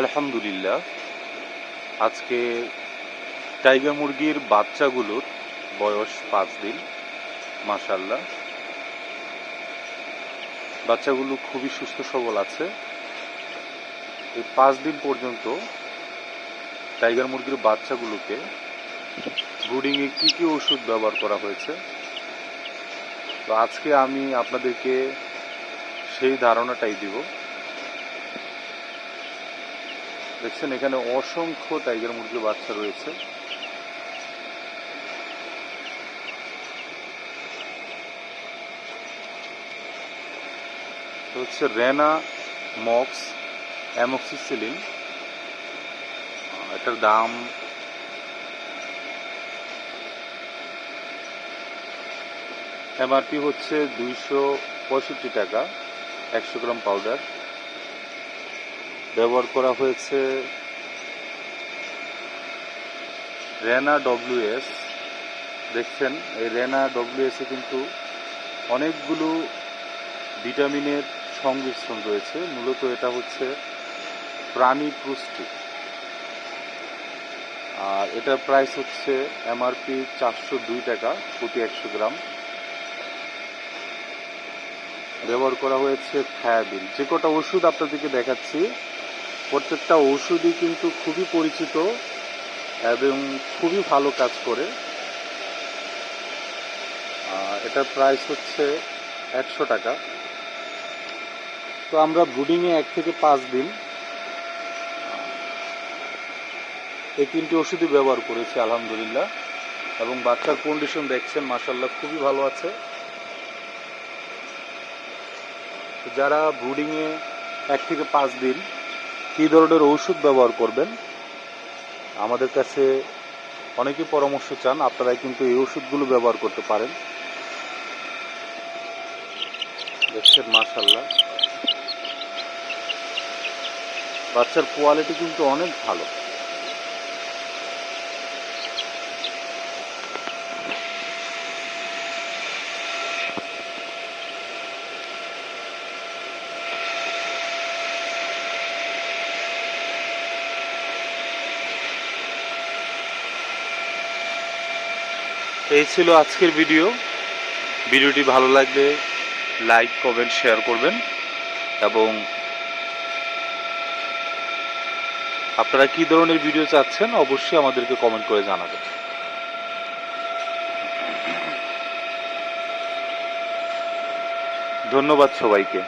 আলহামদুলিল্লাহ, আজকে টাইগার মুরগির বাচ্চাগুলোর বয়স পাঁচ দিন মাশাল্লাহ বাচ্চাগুলো খুবই সুস্থ সবল আছে। এই পাঁচ দিন পর্যন্ত টাইগার মুরগির বাচ্চাগুলোকে ব্রুডিংয়ে কী কী ওষুধ ব্যবহার করা হয়েছে? তো আজকে আমি আপনাদেরকে সেই ধারণাটাই দিব। দেখছেন, এখানে অসংখ্য টাইগার মুরগির বাচ্চা রয়েছে। হচ্ছে রেনা মক্স অ্যামক্সিসিলিন এটার দাম এমআরপি হচ্ছে দুইশো পঁয়ষট্টি টাকা, একশো গ্রাম পাউডার। ব্যবহার করা হয়েছে রেনা ডব্লিউএস। দেখছেন, এই রেনা ডব্লিউএস কিন্তু অনেকগুলো ভিটামিনের সংমিশ্রণ রয়েছে। মূলত এটা হচ্ছে প্রাণী পুষ্টি। আর এটার প্রাইস হচ্ছে এমআরপি চারশো দুই টাকা, প্রতি একশো গ্রাম। ব্যবহার করা হয়েছে থায়াবিন। যে কটা ওষুধ আপনাদেরকে দেখাচ্ছি প্রত্যেকটা ওষুধই কিন্তু খুবই পরিচিত এবং খুবই ভালো কাজ করে। এটার প্রাইস হচ্ছে একশো টাকা। তো আমরা ব্রুডিংয়ে এক থেকে পাঁচ দিন এই তিনটি ওষুধই ব্যবহার করেছি, আলহামদুলিল্লাহ। এবং বাচ্চার কন্ডিশন দেখছেন মাসাল্লাহ খুবই ভালো আছে। যারা ব্রুডিংয়ে এক থেকে পাঁচ দিন কী ধরনের ঔষধ ব্যবহার করবেন? আমাদের কাছে অনেকে পরামর্শ চান আপনারা কিন্তু এই ওষুধগুলো ব্যবহার করতে পারেন। দেখছেন মাশাল্লাহ বাচ্চার কোয়ালিটি কিন্তু অনেক ভালো। এই ছিল আজকের ভিডিও। ভিডিওটি ভালো লাগলে লাইক, কমেন্ট, শেয়ার করবেন। এবং আপনারা কি ধরনের ভিডিও চাচ্ছেন অবশ্যই আমাদেরকে কমেন্ট করে জানাবেন। ধন্যবাদ সবাইকে।